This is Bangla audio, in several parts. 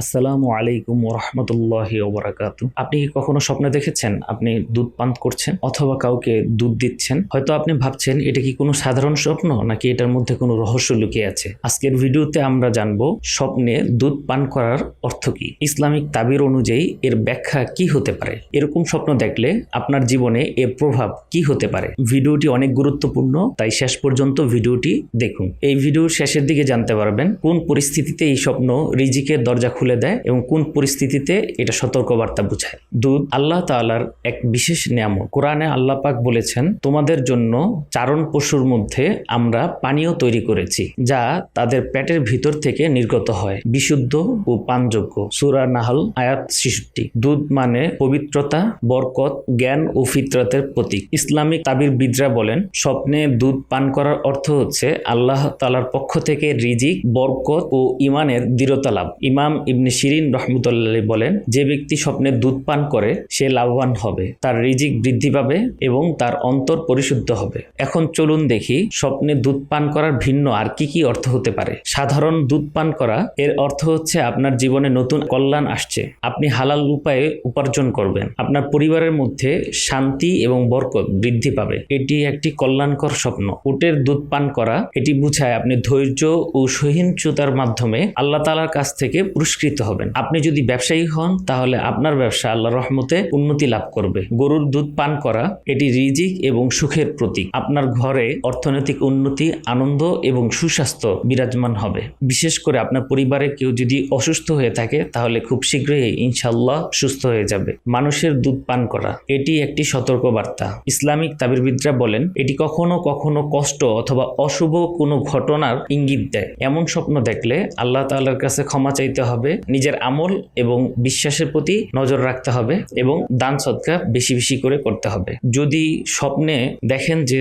আসসালামু আলাইকুম রহমতুল্লাহ ওবরাকাত। আপনি কি কখনো স্বপ্নে দেখেছেন আপনি দুধ পান করছেন অথবা কাউকে দুধ দিচ্ছেন? হয়তো আপনি ভাবছেন, এটা কি কোনো সাধারণ স্বপ্ন নাকি এটার মধ্যে কোনো রহস্য লুকিয়ে আছে? আজকের ভিডিওতে আমরা জানব, স্বপ্নে দুধ পান করার অর্থ কি? ইসলামিক তাবির অনুযায়ী এর ব্যাখ্যা কি হতে পারে? এরকম স্বপ্ন দেখলে আপনার জীবনে এর প্রভাব কি হতে পারে? ভিডিওটি অনেক গুরুত্বপূর্ণ, তাই শেষ পর্যন্ত ভিডিওটি দেখুন। এই ভিডিওর শেষের দিকে জানতে পারবেন কোন পরিস্থিতিতে এই স্বপ্ন রিজিকের দরজা খুলে দেয় এবং কোন পরিস্থিতিতে এটা সতর্কবার্তা বুঝায়। দুধ আল্লাহ তাআলার এক বিশেষ নিয়ামক কোরআনে আল্লাহ পাক বলেছেন, তোমাদের জন্য চারণ পশুর মধ্যে আমরা পানীয় তৈরি করেছি, যা তাদের পেটের ভিতর থেকে নির্গত হয়। বিশুদ্ধ ও পানযোগ্য। সুরা নাহল, আয়াত শিশুটি দুধ মানে পবিত্রতা, বরকত, জ্ঞান ও ফিতরতের প্রতীক। ইসলামিক তাবির বিদ্রা বলেন, স্বপ্নে দুধ পান করার অর্থ হচ্ছে আল্লাহ তালার পক্ষ থেকে রিজিক, বরকত ও ইমানের দৃঢ়তা লাভ। ইমাম ইবনে শিরিন রহমতুল্লাহ বলেন, যে ব্যক্তি স্বপ্নে দুধ পান করে, সে লাভবান হবে, তার রিজিক বৃদ্ধি পাবে এবং তার অন্তর পরিশুদ্ধ হবে। এখন চলুন দেখি স্বপ্নে দুধ পান করার ভিন্ন আর কি কি অর্থ হতে পারে। সাধারণ দুধ পান করা, এর অর্থ হচ্ছে আপনার জীবনে নতুন কল্যাণ আসছে। আপনি হালাল উপায়ে উপার্জন করবেন। আপনার পরিবারের মধ্যে শান্তি এবং বরকত বৃদ্ধি পাবে। এটি একটি কল্যাণকর স্বপ্ন। উটের দুধ পান করা, এটি বুঝায় আপনি ধৈর্য ও সহিংসতার মাধ্যমে আল্লাহ তালার কাছ থেকে পুরস্কৃত হবেন। আপনি যদি ব্যবসায়ী হন, তাহলে আপনার ব্যবসা আল্লাহ রহমতে উন্নতি লাভ করবে। গরুর দুধ পান করা, এটি রিজিক এবং সুখের প্রতীক। আপনার ঘরে অর্থনৈতিক উন্নতি, আনন্দ এবং সুস্বাস্থ্য বিরাজমান হবে। বিশেষ করে আপনার পরিবারে কেউ যদি অসুস্থ হয়ে থাকে, তাহলে খুব শীঘ্রই ইনশাল্লাহ সুস্থ হয়ে যাবে। মানুষের দুধ পান করা, এটি একটি সতর্ক বার্তা ইসলামিক তাবিরবিদরা বলেন, এটি কখনো কখনো কষ্ট অথবা অশুভ কোনো ঘটনার ইঙ্গিত দেয়। এমন স্বপ্ন দেখলে আল্লাহ তাআলার কাছে ক্ষমা চাইতে হবে নিজের আমল এবং বিশ্বাসের প্রতি নজর রাখতে হবে এবং দান সৎকার বেশি বেশি করে করতে হবে। যদি স্বপ্নে দেখেন যে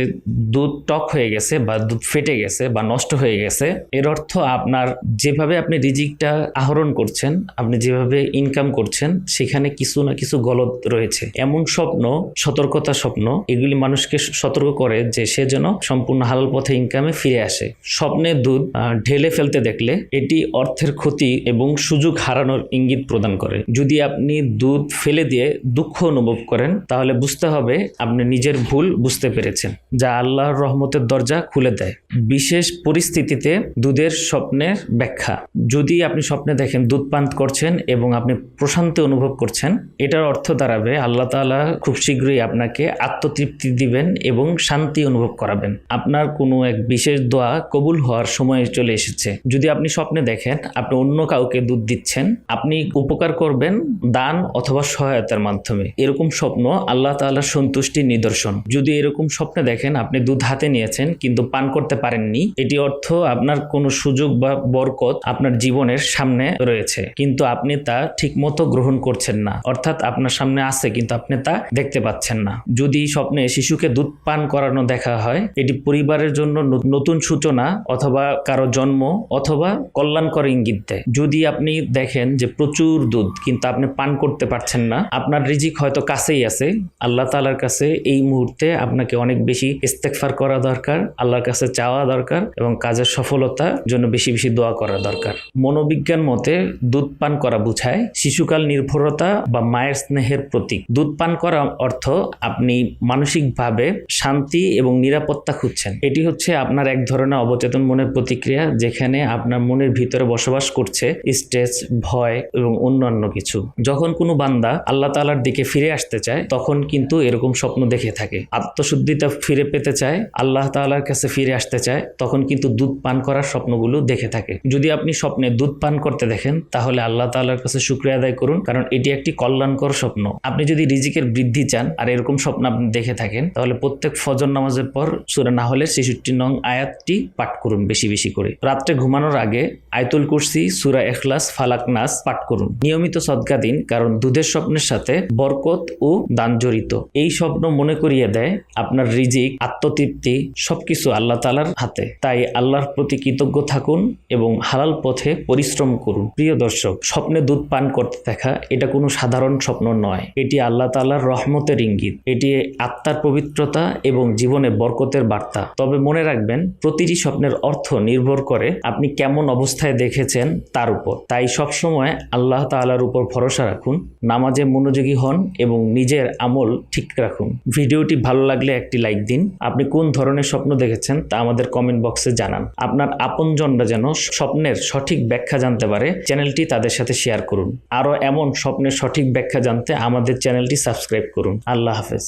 দুধ টক হয়ে গেছে বা দুধ ফেটে গেছে বা নষ্ট হয়ে গেছে, এর অর্থ আপনার যেভাবে আপনি রিজিকটা আহরণ করছেন, আপনি যেভাবে ইনকাম করছেন, সেখানে কিছু না কিছু গলত রয়েছে। এমন স্বপ্ন, সতর্কতা স্বপ্ন, এগুলি মানুষকে সতর্ক করে যে সে যেন সম্পূর্ণ হালাল পথে ইনকামে ফিরে আসে। স্বপ্নে দুধ ঢেলে ফেলতে দেখলে এটি অর্থের ক্ষতি এবং সুযোগ হারানোর ইঙ্গিত প্রদান করে। যদি আপনি দুধ ফেলে দিয়ে দুঃখ অনুভব করেন, তাহলে বুঝতে হবে আপনি নিজের ভুল বুঝতে পেরেছেন, যা আল্লাহর রহমতের দরজা খুলে দেয়। বিশেষ পরিস্থিতিতে দুধের স্বপ্নের ব্যাখ্যা। যদি আপনি স্বপ্নে দেখেন দুধ পান করছেন এবং আপনি প্রশান্তি অনুভব করছেন, এটার অর্থ দাঁড়াবে আল্লাহ তাআলা খুব শীঘ্রই আপনাকে আত্মতৃপ্তি দিবেন এবং শান্তি অনুভব করাবেন। আপনার কোনো এক বিশেষ দোয়া কবুল হওয়ার সময় চলে এসেছে। যদি আপনি স্বপ্নে দেখেন, আপনি অন্য কাউকে দুধ দিচ্ছেন, আপনি উপকার করবেন দান অথবা সহায়তার মাধ্যমে। এরকম স্বপ্ন আল্লাহ তাআলার সন্তুষ্টির নিদর্শন। যদি এরকম স্বপ্নে দেখেন, আপনি দুধ হাতে নিয়েছেন কিন্তু পান করতে পারেননি, এটি অর্থ আপনার কোনো সুযোগ বা বরকত আপনার জীবনের সামনে রয়েছে। কিন্তু আপনি তা ঠিকমতো গ্রহণ করছেন না, অর্থাৎ আপনার সামনে আছে কিন্তু আপনি তা দেখতে পাচ্ছেন না। যদি স্বপ্নে শিশুকে দুধ পান করানো দেখা হয়, এটি পরিবারের জন্য নতুন সূচনা অথবা কারও জন্ম অথবা কল্যাণকর ইঙ্গিত দেয়। যদি আপনি দেখেন যে প্রচুর দুধ, কিন্তু আপনি পান করতে পারছেন না। আপনার রিজিক হয়তো কাছেই আছে। আল্লাহ তালার কাছে এই মুহূর্তে আপনাকে অনেক বেশি ইস্তেকফার করা দরকার, আল্লাহর কাছে চাওয়া দরকার এবং কাজের সফলতার জন্য বেশি বেশি দোয়া করা দরকার। মনোবিজ্ঞান মতে দুধ পান করা বুঝায় শিশুকাল নির্ভরতা বা মায়ের স্নেহের প্রতীক। দুধ পান করা অর্থ আপনি মানসিকভাবে শান্তি এবং নিরাপত্তা খুঁজছেন। এটি হচ্ছে আপনার এক ধরনের অবচেতন মনের প্রতিক্রিয়া যেখানে আপনার মনের ভিতরে বসবাস করছে, স্ট্রেস ভয় এবং অন্যান্য কিছু। যখন কোনো বান্দা আল্লাহ তালার দিকে ফিরে আসতে চায়, তখন কিন্তু এরকম স্বপ্ন দেখে থাকে। আত্মশুদ্ধিতা ফিরে পেতে চায়, আল্লাহ তাআলার কাছে ফিরে আসতে চায়, তখন কিন্তু দুধ পান করার স্বপ্নগুলো দেখে থাকে। যদি আপনি স্বপ্নে দুধ পান করতে দেখেন, তাহলে আল্লাহ তাআলার কাছে শুক্রিয়া আদায় করুন, কারণ এটি একটি কল্যাণকর স্বপ্ন। আপনি যদি রিজিকের বৃদ্ধি চান, আর এরকম স্বপ্ন আপনি দেখে থাকেন, তাহলে প্রত্যেক ফজর নামাজের পর সুরা না হলে ছেষট্টি নং আয়াতটি পাঠ করুন বেশি বেশি করে। রাত্রে ঘুমানোর আগে আয়তুল কুরসি, সুরা এখলাস ফালাক নাস পাঠ করুন। নিয়মিত সদকা দিন, কারণ দুধের স্বপ্নের সাথে বরকত ও দান জড়িত। এই স্বপ্ন মনে করিয়ে দেয় আপনার রিজিক, আত্মতৃপ্তি সবকিছু আল্লাহ তালার হাতে। তাই আল্লাহর প্রতি কৃতজ্ঞ থাকুন এবং হালাল পথে পরিশ্রম করুন। প্রিয় দর্শক, স্বপ্নে দুধ পান করতে দেখা, এটা কোনো সাধারণ স্বপ্ন নয়। এটি আল্লাহ তালার রহমতের ইঙ্গিত। এটি আত্মার পবিত্রতা এবং জীবনে বরকতের বার্তা। তবে মনে রাখবেন, প্রতিটি স্বপ্নের অর্থ নির্ভর করে আপনি কেমন অবস্থায় দেখেছেন তার উপর। তাই তাই সবসময় আল্লাহ তাআলার উপর ভরসা রাখুন, নামাজে মনোযোগী হন এবং নিজের আমল ঠিক রাখুন। ভিডিওটি ভালো লাগলে একটি লাইক দিন। আপনি কোন ধরনের স্বপ্ন দেখেছেন তা আমাদের কমেন্ট বক্সে জানান। আপনার আপনজনরা যেন স্বপ্নের সঠিক ব্যাখ্যা জানতে পারে, চ্যানেলটি তাদের সাথে শেয়ার করুন। আরও এমন স্বপ্নের সঠিক ব্যাখ্যা জানতে আমাদের চ্যানেলটি সাবস্ক্রাইব করুন। আল্লাহ হাফেজ।